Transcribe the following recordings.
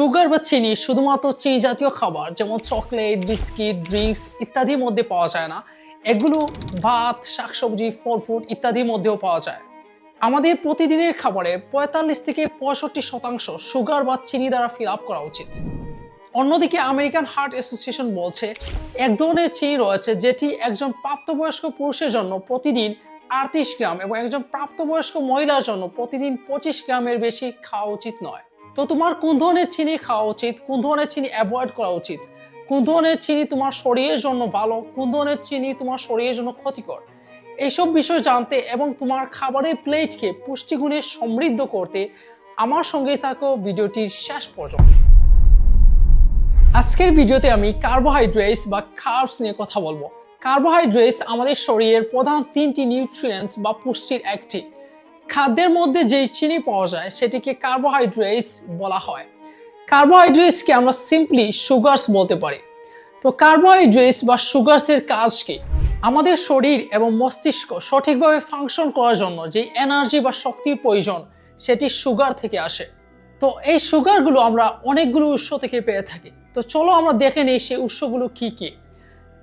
Sugar বা চিনি শুধুমাত্র চিনি জাতীয় খাবার, যেমন চকলেট, বিস্কিট, ড্রিঙ্কস ইত্যাদির মধ্যে পাওয়া যায় না। এগুলো ভাত, শাকসবজি, ফল ফ্রুট ইত্যাদির মধ্যেও পাওয়া যায়। আমাদের প্রতিদিনের খাবারে পঁয়তাল্লিশ থেকে পঁয়ষট্টি শতাংশ সুগার বা চিনি দ্বারা ফিল আপ করা উচিত। অন্যদিকে আমেরিকান হার্ট অ্যাসোসিয়েশন বলছে, এক ধরনের চিনি রয়েছে যেটি একজন প্রাপ্তবয়স্ক পুরুষের জন্য প্রতিদিন আটত্রিশ গ্রাম এবং একজন প্রাপ্তবয়স্ক মহিলার জন্য প্রতিদিন পঁচিশ গ্রামের বেশি খাওয়া উচিত নয়। তো তোমার কোন ধরনের চিনি খাওয়া উচিত? কোন ধরনের চিনি অ্যাভয়েড করা উচিত? কোন ধরনের চিনি তোমার শরীরের জন্য ভালো? কোন ধরনের চিনি তোমার শরীরের জন্য ক্ষতিকর? এইসব বিষয় জানতে এবং তোমার খাবারের প্লেটকে পুষ্টিগুণে সমৃদ্ধ করতে আমার সঙ্গে থাকো ভিডিওটির শেষ পর্যন্ত। আজকের ভিডিওতে আমি কার্বোহাইড্রেটস বা কার্বস নিয়ে কথা বলব। কার্বোহাইড্রেটস আমাদের শরীরের প্রধান তিনটি নিউট্রিয়েন্টস বা পুষ্টির একটি। খাদ্যের মধ্যে যেই চিনি পাওয়া যায়, সেটিকে কার্বোহাইড্রেটস বলা হয়। কার্বোহাইড্রেটসকে আমরা সিম্পলি সুগারস বলতে পারি। তো কার্বোহাইড্রেটস বা সুগারসের কাজ কি? আমাদের শরীর এবং মস্তিষ্ক সঠিকভাবে ফাংশন করার জন্য যে এনার্জি বা শক্তির প্রয়োজন, সেটি সুগার থেকে আসে। তো এই সুগারগুলো আমরা অনেকগুলো উৎস থেকে পেয়ে থাকি। তো চলো আমরা দেখে নিই সেই উৎসগুলো কি কি।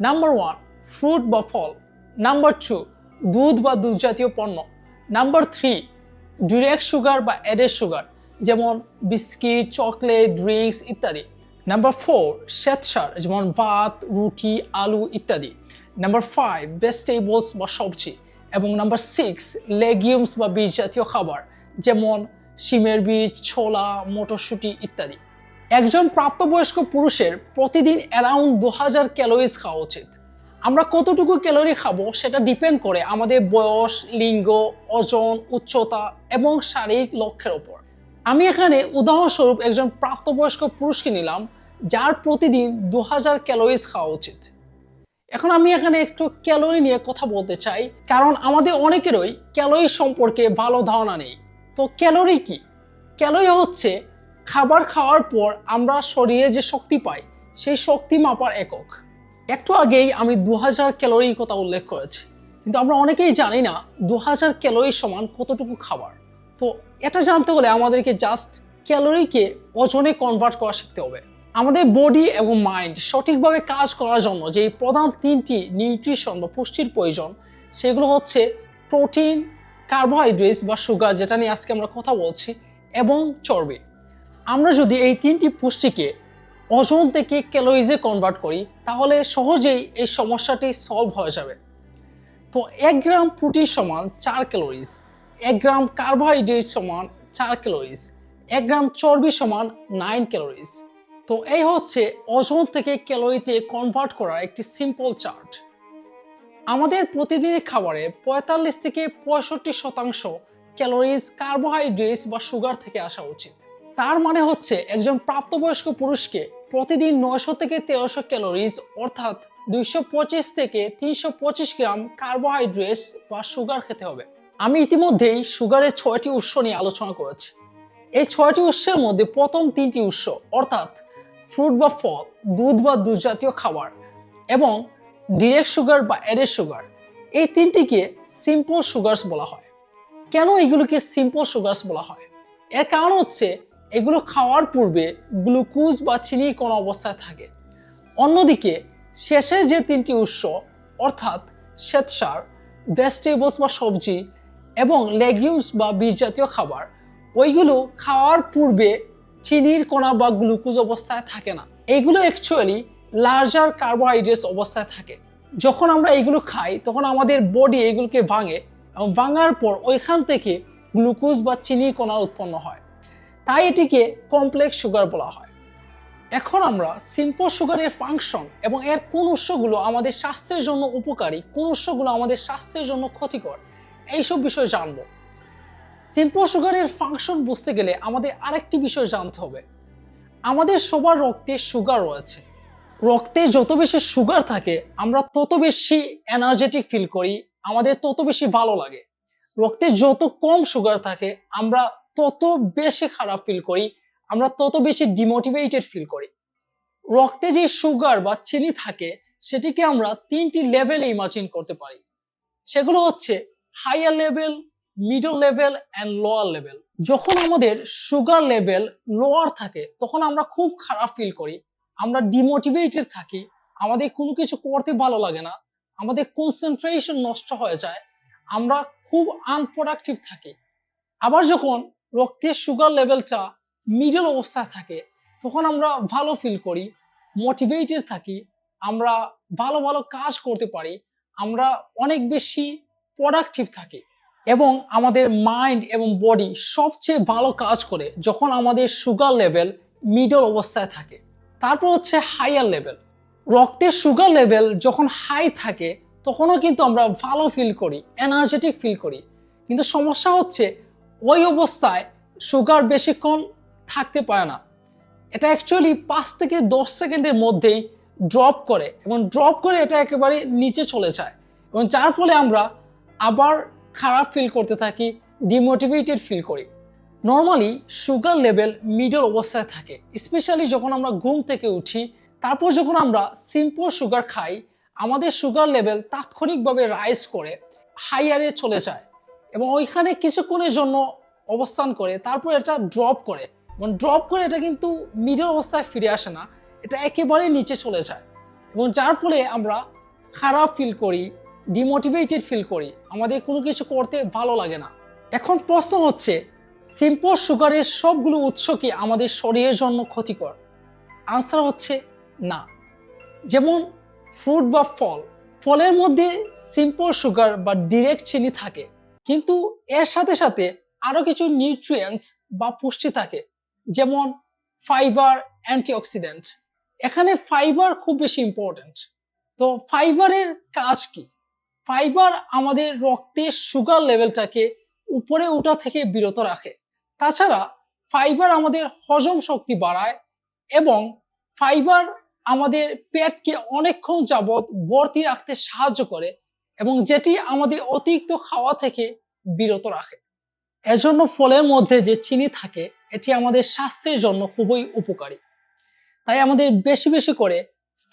নাম্বার ওয়ান ফ্রুট বা ফল। নাম্বার টু দুধ বা দুধ জাতীয় পণ্য। নাম্বার থ্রি ডিরেক্ট সুগার বা অ্যাডেড সুগার যেমন বিস্কিট চকলেট ড্রিঙ্কস ইত্যাদি। নাম্বার ফোর শ্বেতসার যেমন ভাত, রুটি, আলু ইত্যাদি। নাম্বার ফাইভ ভেজিটেবলস বা সবজি। এবং নাম্বার সিক্স লেগিউমস বা বীজ জাতীয় খাবার, যেমন শিমের বীজ, ছোলা, মটরশুঁটি ইত্যাদি। একজন প্রাপ্তবয়স্ক পুরুষের প্রতিদিন অ্যারাউন্ড দু হাজার ক্যালোরিজ খাওয়া উচিত। আমরা কতটুকু ক্যালোরি খাব সেটা ডিপেন্ড করে আমাদের বয়স, লিঙ্গ, ওজন, উচ্চতা এবং শারীরিক লক্ষ্যের ওপর। আমি এখানে উদাহরণস্বরূপ একজন প্রাপ্তবয়স্ক পুরুষকে নিলাম, যার প্রতিদিন দু হাজার ক্যালোরিজ খাওয়া উচিত। এখন আমি এখানে একটু ক্যালোরি নিয়ে কথা বলতে চাই, কারণ আমাদের অনেকেরই ক্যালোরি সম্পর্কে ভালো ধারণা নেই। তো ক্যালোরি কি? ক্যালোরি হচ্ছে খাবার খাওয়ার পর আমরা শরীরে যে শক্তি পাই, সেই শক্তি মাপার একক। একটু আগেই আমি দু হাজার ক্যালোরির কথা উল্লেখ করেছি। কিন্তু আমরা অনেকেই জানি না দু হাজার ক্যালোরি সমান কতটুকু খাবার। তো এটা জানতে হলে আমাদেরকে জাস্ট ক্যালোরিকে ওজনে কনভার্ট করা শিখতে হবে। আমাদের বডি এবং মাইন্ড সঠিকভাবে কাজ করার জন্য যে প্রধান তিনটি নিউট্রিশন বা পুষ্টির প্রয়োজন, সেগুলো হচ্ছে প্রোটিন কার্বোহাইড্রেটস বা সুগার যেটা নিয়ে আজকে আমরা কথা বলছি এবং চর্বি। আমরা যদি এই তিনটি পুষ্টিকে ওজন থেকে ক্যালোরিজে কনভার্ট করি, তাহলে সহজেই এই সমস্যাটি সলভ হয়ে যাবে। তো এক গ্রাম প্রোটিন সমান চার ক্যালোরিজ, এক গ্রাম কার্বোহাইড্রেট সমান চার ক্যালোরিজ, এক গ্রাম চর্বি সমান নাইন ক্যালোরিজ। তো এই হচ্ছে ওজন থেকে ক্যালোরিতে কনভার্ট করার একটি সিম্পল চার্ট আমাদের প্রতিদিনের খাবারে পঁয়তাল্লিশ থেকে পঁয়ষট্টি শতাংশ ক্যালোরিজ, কার্বোহাইড্রেটস বা সুগার থেকে আসা উচিত। তার মানে হচ্ছে একজন প্রাপ্তবয়স্ক পুরুষকে প্রতিদিন নয়শো থেকে তেরোশো ক্যালোরিজ, অর্থাৎ দুইশো পঁচিশ থেকে তিনশো পঁচিশ গ্রাম কার্বোহাইড্রেটস বা সুগার খেতে হবে। আমি ইতিমধ্যেই সুগারের ছয়টি উৎস নিয়ে আলোচনা করেছি। এই ছয়টি উৎসের মধ্যে প্রথম তিনটি উৎস, অর্থাৎ ফ্রুট বা ফল, দুধ বা দুধ জাতীয় খাবার এবং ডিরেক্ট সুগার বা অ্যাডেড সুগার, এই তিনটিকে সিম্পল সুগার্স বলা হয়। কেন এগুলোকে সিম্পল সুগার্স বলা হয়? এর কারণ হচ্ছে এগুলো খাওয়ার পূর্বে গ্লুকোজ বা চিনি কোন অবস্থায় থাকে। অন্যদিকে শেষের যে তিনটি উৎস, অর্থাৎ শ্বেতসার ভেজিটেবলস বা সবজি এবং লেগিউমস বা বীজ জাতীয় খাবার, ওইগুলো খাওয়ার পূর্বে চিনির কণা বা গ্লুকোজ অবস্থায় থাকে না। এগুলো অ্যাকচুয়ালি লার্জার কার্বোহাইড্রেটস অবস্থায় থাকে। যখন আমরা এগুলো খাই, তখন আমাদের বডি এগুলোকে ভাঙে এবং ভাঙার পর ওইখান থেকে গ্লুকোজ বা চিনির কণা উৎপন্ন হয়। তাই এটিকে কমপ্লেক্স সুগার বলা হয়। এখন আমরা সিম্পল সুগারের ফাংশন এবং এর কোন উৎসগুলো আমাদের স্বাস্থ্যের জন্য উপকারী, কোন উৎসগুলো আমাদের স্বাস্থ্যের জন্য ক্ষতিকর, এইসব বিষয় জানব। সিম্পল সুগারের ফাংশন বুঝতে গেলে আমাদের আরেকটি বিষয় জানতে হবে। আমাদের সবার রক্তে সুগার রয়েছে। রক্তে যত বেশি সুগার থাকে, আমরা তত বেশি এনার্জেটিক ফিল করি, আমাদের তত বেশি ভালো লাগে। রক্তে যত কম সুগার থাকে, আমরা তত বেশি খারাপ ফিল করি, আমরা তত বেশি ডিমোটিভেটেড ফিল করি। রক্তে যে সুগার বা চিনি থাকে, সেটিকে আমরা তিনটি লেভেলে ইমাজিন করতে পারি। সেগুলো হচ্ছে higher level middle level and lower level যখন আমাদের সুগার লেভেল লোয়ার থাকে, তখন আমরা খুব খারাপ ফিল করি। আমরা ডিমোটিভেটেড থাকি, আমাদের কোনো কিছু করতে ভালো লাগে না, আমাদের কনসেন্ট্রেশন নষ্ট হয়ে যায়, আমরা খুব আনপ্রোডাক্টিভ থাকি। আবার যখন রক্তের সুগার লেভেলটা মিডল অবস্থায় থাকে, তখন আমরা ভালো ফিল করি মোটিভেটেড থাকি, আমরা ভালো ভালো কাজ করতে পারি, আমরা অনেক বেশি প্রোডাক্টিভ থাকি এবং আমাদের মাইন্ড এবং বডি সবচেয়ে ভালো কাজ করে যখন আমাদের সুগার লেভেল মিডল অবস্থায় থাকে। তারপর হচ্ছে হাইয়ার লেভেল রক্তের সুগার লেভেল যখন হাই থাকে, তখনও কিন্তু আমরা ভালো ফিল করি এনার্জেটিক ফিল করি। কিন্তু সমস্যা হচ্ছে ওই অবস্থায় সুগার বেশিক্ষণ থাকতে পারে না। এটা অ্যাকচুয়ালি পাঁচ থেকে দশ সেকেন্ডের মধ্যেই ড্রপ করে এবং ড্রপ করে এটা একেবারে নিচে চলে যায় এবং যার ফলে আমরা আবার খারাপ ফিল করতে থাকি ডিমোটিভেটেড ফিল করি। নর্মালি সুগার লেভেল মিডল অবস্থায় থাকে স্পেশালি যখন আমরা ঘুম থেকে উঠি, তারপর যখন আমরা সিম্পল সুগার খাই, আমাদের সুগার লেভেল তাৎক্ষণিকভাবে রাইজ করে হাইয়ারে চলে যায়। এবং ওইখানে কিছুক্ষণের জন্য অবস্থান করে, তারপর এটা ড্রপ করে। এবং ড্রপ করে এটা কিন্তু মিডল অবস্থায় ফিরে আসে না, এটা একেবারে নিচে চলে যায়। এবং যার ফলে আমরা খারাপ ফিল করি ডিমোটিভেটেড ফিল করি, আমাদের কোনো কিছু করতে ভালো লাগে না। এখন প্রশ্ন হচ্ছে সিম্পল সুগারের সবগুলো উৎস কি আমাদের শরীরের জন্য ক্ষতিকর? আনসার হচ্ছে না। যেমন ফ্রুট বা ফল, ফলের মধ্যে সিম্পল সুগার বা ডিরেক্ট চিনি থাকে। কিন্তু এর সাথে সাথে আরও কিছু নিউট্রিয়েন্টস বা পুষ্টি থাকে, যেমন ফাইবার অ্যান্টিঅক্সিডেন্ট এখানে ফাইবার খুব বেশি ইম্পর্ট্যান্ট তো ফাইবারের কাজ কি? ফাইবার আমাদের রক্তের সুগার লেভেলটাকে উপরে ওঠা থেকে বিরত রাখে। তাছাড়া ফাইবার আমাদের হজম শক্তি বাড়ায় এবং ফাইবার আমাদের পেটকে অনেকক্ষণ যাবৎ ভর্তি রাখতে সাহায্য করে এবং যেটি আমাদের অতিরিক্ত খাওয়া থেকে বিরত রাখে। এজন্য ফলের মধ্যে যে চিনি থাকে, এটি আমাদের স্বাস্থ্যের জন্য খুবই উপকারী। তাই আমাদের বেশি বেশি করে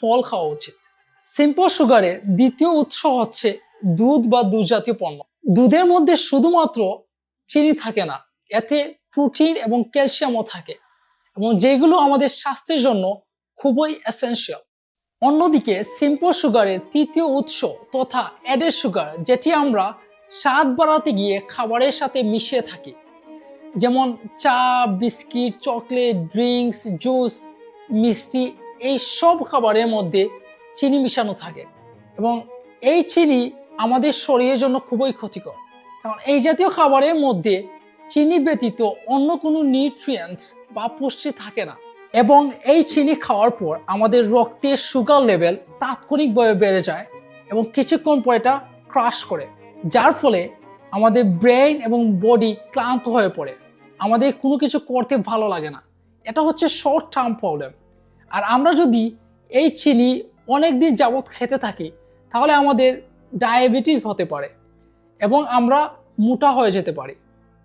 ফল খাওয়া উচিত। সিম্পল সুগারের দ্বিতীয় উৎস হচ্ছে দুধ বা দুধ জাতীয় পণ্য। দুধের মধ্যে শুধুমাত্র চিনি থাকে না, এতে প্রোটিন এবং ক্যালসিয়ামও থাকে এবং যেগুলো আমাদের স্বাস্থ্যের জন্য খুবই এসেনশিয়াল অন্যদিকে সিম্পল সুগারের তৃতীয় উৎস তথা অ্যাডেড সুগার যেটি আমরা স্বাদ বাড়াতে গিয়ে খাবারের সাথে মিশিয়ে থাকি। যেমন চা, বিস্কিট, চকলেট ড্রিঙ্কস জুস মিষ্টি, এই সব খাবারের মধ্যে চিনি মিশানো থাকে এবং এই চিনি আমাদের শরীরের জন্য খুবই ক্ষতিকর। কারণ এই জাতীয় খাবারের মধ্যে চিনি ব্যতীত অন্য কোনো নিউট্রিয়েন্টস বা পুষ্টি থাকে না। এবং এই চিনি খাওয়ার পর আমাদের রক্তের সুগার লেভেল তাৎক্ষণিকভাবে বেড়ে যায় এবং কিছুক্ষণ পর এটা ক্রাশ করে, যার ফলে আমাদের ব্রেন এবং বডি ক্লান্ত হয়ে পড়ে। আমাদের কোনো কিছু করতে ভালো লাগে না। এটা হচ্ছে শর্ট টার্ম প্রবলেম আর আমরা যদি এই চিনি অনেক দিন যাবৎ খেতে থাকি, তাহলে আমাদের ডায়াবেটিস হতে পারে এবং আমরা মোটা হয়ে যেতে পারি।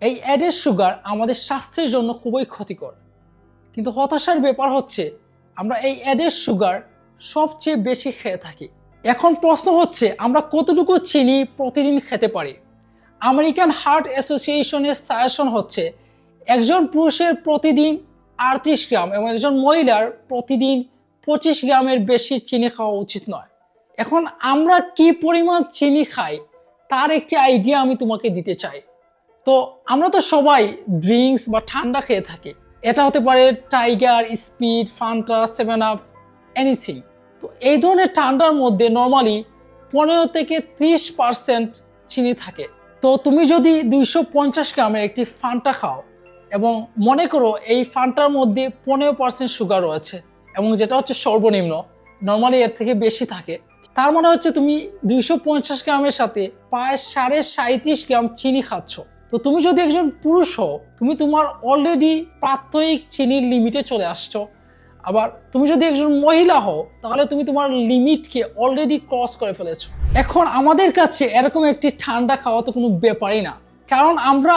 এই অ্যাডেড সুগার আমাদের স্বাস্থ্যের জন্য খুবই ক্ষতিকর। কিন্তু হতাশার ব্যাপার হচ্ছে, আমরা এই অ্যাডেড সুগার সবচেয়ে বেশি খেয়ে থাকি। এখন প্রশ্ন হচ্ছে, আমরা কতটুকু চিনি প্রতিদিন খেতে পারি? আমেরিকান হার্ট অ্যাসোসিয়েশনের সাজেশন হচ্ছে, একজন পুরুষের প্রতিদিন আটত্রিশ গ্রাম এবং একজন মহিলার প্রতিদিন পঁচিশ গ্রামের বেশি চিনি খাওয়া উচিত নয়। এখন আমরা কি পরিমাণ চিনি খাই, তার একটি আইডিয়া আমি তোমাকে দিতে চাই। তো আমরা তো সবাই ড্রিঙ্কস বা ঠান্ডা খেয়ে থাকি এটা হতে পারে Tiger Speed Fanta seven up anything তো এই ধরনের ঠান্ডার মধ্যে নর্মালি পনেরো থেকে ত্রিশ পার্সেন্ট চিনি থাকে। তো তুমি যদি দুইশো পঞ্চাশ গ্রামের একটি ফান্টা খাও এবং মনে করো এই ফান্টার মধ্যে পনেরো পার্সেন্ট সুগার রয়েছে এবং যেটা হচ্ছে সর্বনিম্ন নর্মালি এর থেকে বেশি থাকে, তার মানে হচ্ছে তুমি দুইশো পঞ্চাশ গ্রামের সাথে প্রায় সাড়ে সাঁত্রিশ গ্রাম চিনি খাচ্ছ। তো তুমি যদি একজন পুরুষ হও, তুমি তোমার অলরেডি প্রাত্যহিক চিনির লিমিটে চলে আসছো। আবার তুমি যদি একজন মহিলা হও, তাহলে তুমি তোমার লিমিটকে অলরেডি ক্রস করে ফেলেছো। এখন আমাদের কাছে এরকম একটি ঠান্ডা খাওয়া তো কোনো ব্যাপারই না। কারণ আমরা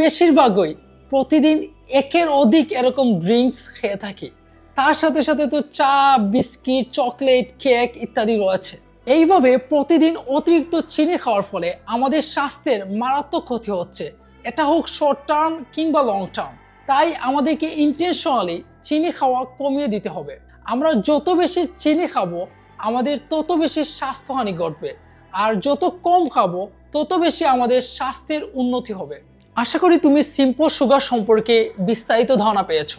বেশিরভাগই প্রতিদিন একের অধিক এরকম ড্রিঙ্কস খেয়ে থাকি। তার সাথে সাথে তো চা, বিস্কিট চকলেট কেক ইত্যাদি রয়েছে। এইভাবে প্রতিদিন অতিরিক্ত চিনি খাওয়ার ফলে আমাদের স্বাস্থ্যের মারাত্মক ক্ষতি হচ্ছে। এটা হোক শর্ট টার্ম কিংবা লং টার্ম তাই আমাদেরকে ইন্টেনশনালি চিনি খাওয়া কমিয়ে দিতে হবে। আমরা যত বেশি চিনি খাব, আমাদের তত বেশি স্বাস্থ্যহানি ঘটবে। আর যত কম খাব, তত বেশি আমাদের স্বাস্থ্যের উন্নতি হবে। আশা করি তুমি সিম্পল সুগার সম্পর্কে বিস্তারিত ধারণা পেয়েছ।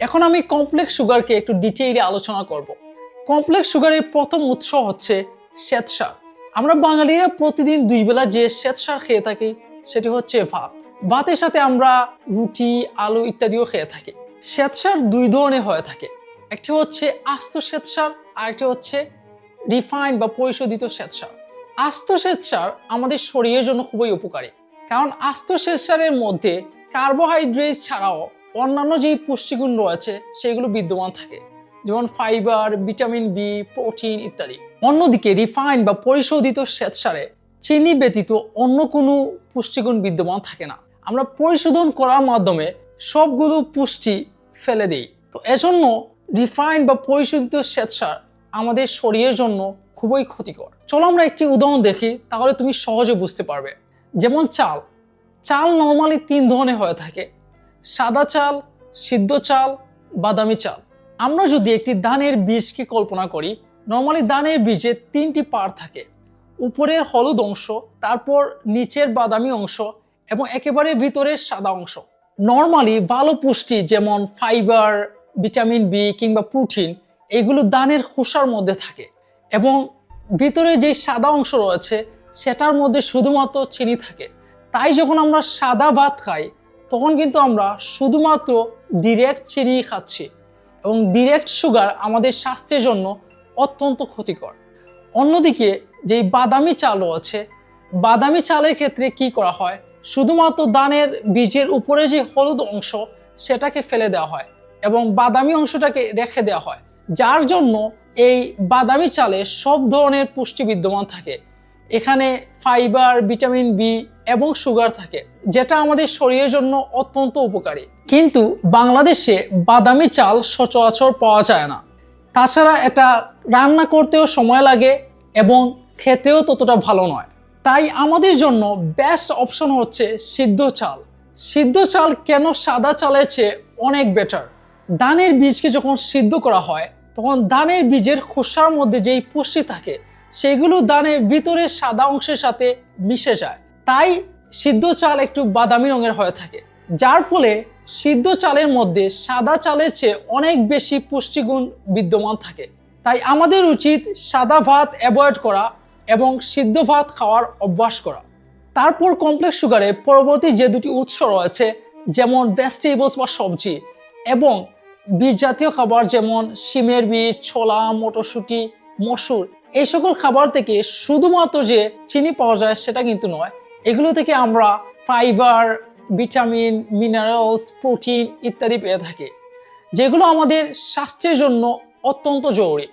এখন আমি কমপ্লেক্স সুগারকে একটু ডিটেইলে আলোচনা করব। কমপ্লেক্স সুগারের প্রথম উৎস হচ্ছে শ্বেতসার। আমরা বাঙালিরা প্রতিদিন দুই বেলা যে শ্বেতসার খেয়ে থাকি, সেটি হচ্ছে ভাত। ভাতের সাথে আমরা রুটি, আলু ইত্যাদিও খেয়ে থাকি। শ্বেতসার দুই ধরনের হয়ে থাকে। একটি হচ্ছে আস্ত শ্বেতসার আর একটি হচ্ছে রিফাইন্ড বা পরিশোধিত শ্বেতসার। আস্ত শ্বেতসার আমাদের শরীরের জন্য খুবই উপকারী। কারণ আস্ত শ্বেতসারের মধ্যে কার্বোহাইড্রেট ছাড়াও অন্যান্য যেই পুষ্টিগুণ রয়েছে, সেগুলো বিদ্যমান থাকে। যেমন ফাইবার ভিটামিন বি প্রোটিন ইত্যাদি। অন্যদিকে রিফাইন বা পরিশোধিত শ্বেতসারে চিনি ব্যতীত অন্য কোনো পুষ্টিগুণ বিদ্যমান থাকে না। আমরা পরিশোধন করার মাধ্যমে সবগুলো পুষ্টি ফেলে দিই। তো এজন্য রিফাইন বা পরিশোধিত শ্বেতসার আমাদের শরীরের জন্য খুবই ক্ষতিকর। চলো আমরা একটি উদাহরণ দেখি, তাহলে তুমি সহজে বুঝতে পারবে। যেমন চাল। চাল নর্মালি তিন ধরনের হয়ে থাকে। সাদা চাল, সিদ্ধ চাল, বাদামি চাল। আমরা যদি একটি ধানের বীজকে কল্পনা করি নর্মালি ধানের বীজে তিনটি পার থাকে। উপরের হলুদ অংশ, তারপর নিচের বাদামি অংশ এবং একেবারে ভিতরের সাদা অংশ। নর্মালি ভালো পুষ্টি যেমন ফাইবার ভিটামিন বি কিংবা প্রোটিন এগুলো দানের খোসার মধ্যে থাকে এবং ভিতরে যে সাদা অংশ রয়েছে, সেটার মধ্যে শুধুমাত্র চিনি থাকে। তাই যখন আমরা সাদা ভাত খাই, তখন কিন্তু আমরা শুধুমাত্র ডিরেক্ট চিনি খাচ্ছি। এবং ডিরেক্ট সুগার আমাদের স্বাস্থ্যের জন্য অত্যন্ত ক্ষতিকর। অন্যদিকে যেই বাদামি চালও আছে, বাদামি চালের ক্ষেত্রে কি করা হয়? শুধুমাত্র দানের বীজের উপরে যে হলুদ অংশ, সেটাকে ফেলে দেওয়া হয় এবং বাদামি অংশটাকে রেখে দেওয়া হয়। যার জন্য এই বাদামি চালে সব ধরনের পুষ্টি বিদ্যমান থাকে। এখানে ফাইবার ভিটামিন বি এবং সুগার থাকে, যেটা আমাদের শরীরের জন্য অত্যন্ত উপকারী। কিন্তু বাংলাদেশে বাদামি চাল সচরাচর পাওয়া যায় না। তাছাড়া এটা রান্না করতেও সময় লাগে এবং খেতেও ততটা ভালো নয়। তাই আমাদের জন্য বেস্ট অপশন হচ্ছে সিদ্ধ চাল। সিদ্ধ চাল কেন সাদা চালের চেয়ে অনেক বেটার ধানের বীজকে যখন সিদ্ধ করা হয়, তখন ধানের বীজের খোসার মধ্যে যেই পুষ্টি থাকে, সেগুলো ধানের ভিতরের সাদা অংশের সাথে মিশে যায়। তাই সিদ্ধ চাল একটু বাদামি রঙের হয়ে থাকে। যার ফলে সিদ্ধ চালের মধ্যে সাদা চালের চেয়ে অনেক বেশি পুষ্টিগুণ বিদ্যমান থাকে। তাই আমাদের উচিত সাদা ভাত অ্যাভয়েড করা এবং সিদ্ধ ভাত খাওয়ার অভ্যাস করা। তারপর কমপ্লেক্স সুগারে পরবর্তী যে দুটি উৎস রয়েছে, যেমন ভেজিটেবলস বা সবজি এবং বীজ জাতীয় খাবার যেমন শিমের বীজ, ছোলা, মটরশুঁটি, মসুর, এই সকল খাবার থেকে শুধুমাত্র যে চিনি পাওয়া যায় সেটা কিন্তু নয়। এগুলো থেকে আমরা ফাইবার ভিটামিন, মিনারেলস, প্রোটিন ইত্যাদি পেয়ে থাকে, যেগুলো আমাদের স্বাস্থ্যের জন্য অত্যন্ত জরুরি।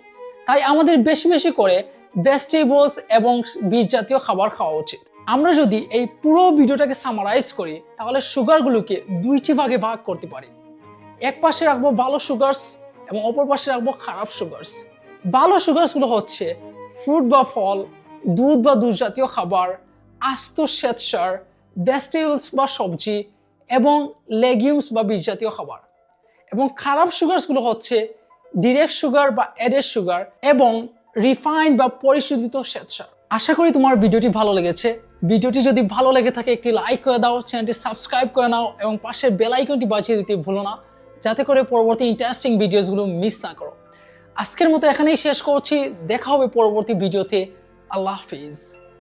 তাই আমাদের বেশি বেশি করে ভেজিটেবলস এবং বীজ জাতীয় খাবার খাওয়া উচিত। আমরা যদি এই পুরো ভিডিওটাকে সামারাইজ করি, তাহলে সুগারগুলোকে দুইটি ভাগে ভাগ করতে পারি। এক পাশে রাখব ভালো সুগারস এবং অপর পাশে রাখব খারাপ সুগারস ভালো সুগারসগুলো হচ্ছে ফ্রুট বা ফল, দুধ বা দুধ জাতীয় খাবার, আস্ত শ্বেতসার ভেজিটেবলস বা সবজি এবং লেগিউমস বা বীজ জাতীয় খাবার। এবং খারাপ সুগারসগুলো হচ্ছে ডিরেক্ট সুগার বা অ্যাডেড সুগার এবং রিফাইন্ড বা পরিশোধিত শ্বেতসার। আশা করি তোমার ভিডিওটি ভালো লেগেছে। ভিডিওটি যদি ভালো লেগে থাকে, একটি লাইক করে দাও চ্যানেলটি সাবস্ক্রাইব করে নাও এবং পাশের বেল আইকনটি বাজিয়ে দিতে ভুলো না, যাতে করে পরবর্তী ইন্টারেস্টিং ভিডিওসগুলো মিস না করো। আজকের মতো এখানেই শেষ করছি। দেখা হবে পরবর্তী ভিডিওতে আল্লাহ হাফিজ।